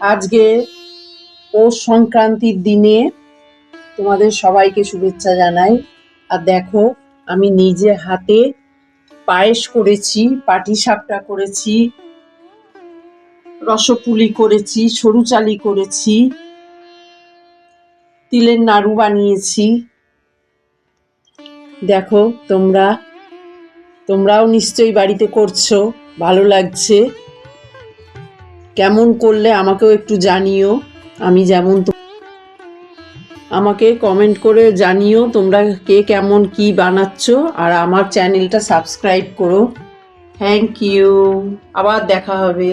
আজকে পৌষ সংক্রান্তির দিনে তোমাদের সবাইকে শুভেচ্ছা জানাই। আর দেখো, আমি নিজে হাতে পায়েস করেছি পাটি সাপটা করেছি, রসপুলি করেছি সরু চালি করেছি, তিলের নাড়ু বানিয়েছি। দেখো, তোমরা, তোমরাও নিশ্চয়ই বাড়িতে করছ, ভালো লাগছে। কেমন করলে আমাকেও একটু জানিও। আমি যেমন আমাকে কমেন্ট করে জানিও তোমরা কে কেমন কি বানাচ্ছ, আর আমার চ্যানেলটা সাবস্ক্রাইব করো। থ্যাংক ইউ আবার দেখা হবে।